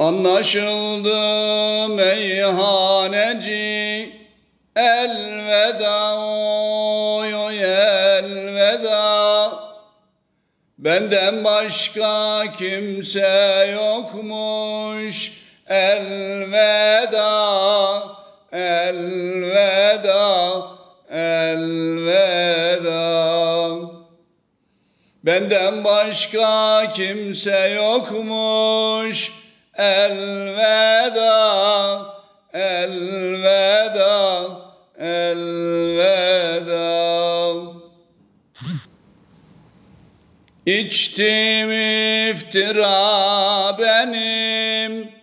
Anlaşıldı meyhaneci elveda oy elveda. Benden başka kimse yokmuş elveda elveda elveda. Benden başka kimse yokmuş elveda elveda elveda İçtim iftira benim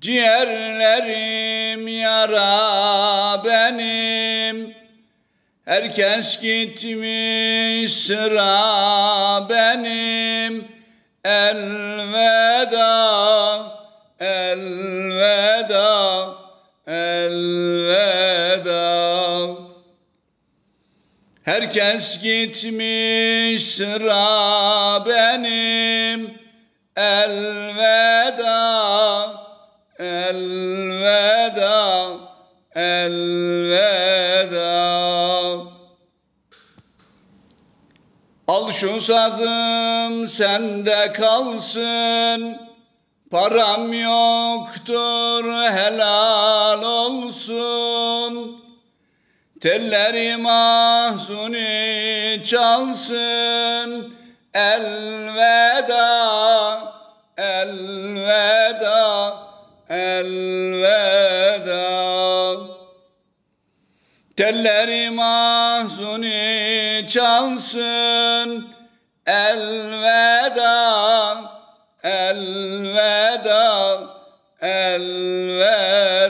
Ciğerlerim yara benim. Herkes gitmiş sıra benim. Elveda, elveda, elveda. Herkes gitmiş sıra benim Elveda, elveda, elveda. Al şu sazım sende kalsın Param yoktur helal olsun. Telleri mahzuni çalsın. Elveda, elveda, elveda. Telleri mahzuni çalsın. Elveda, elveda, elveda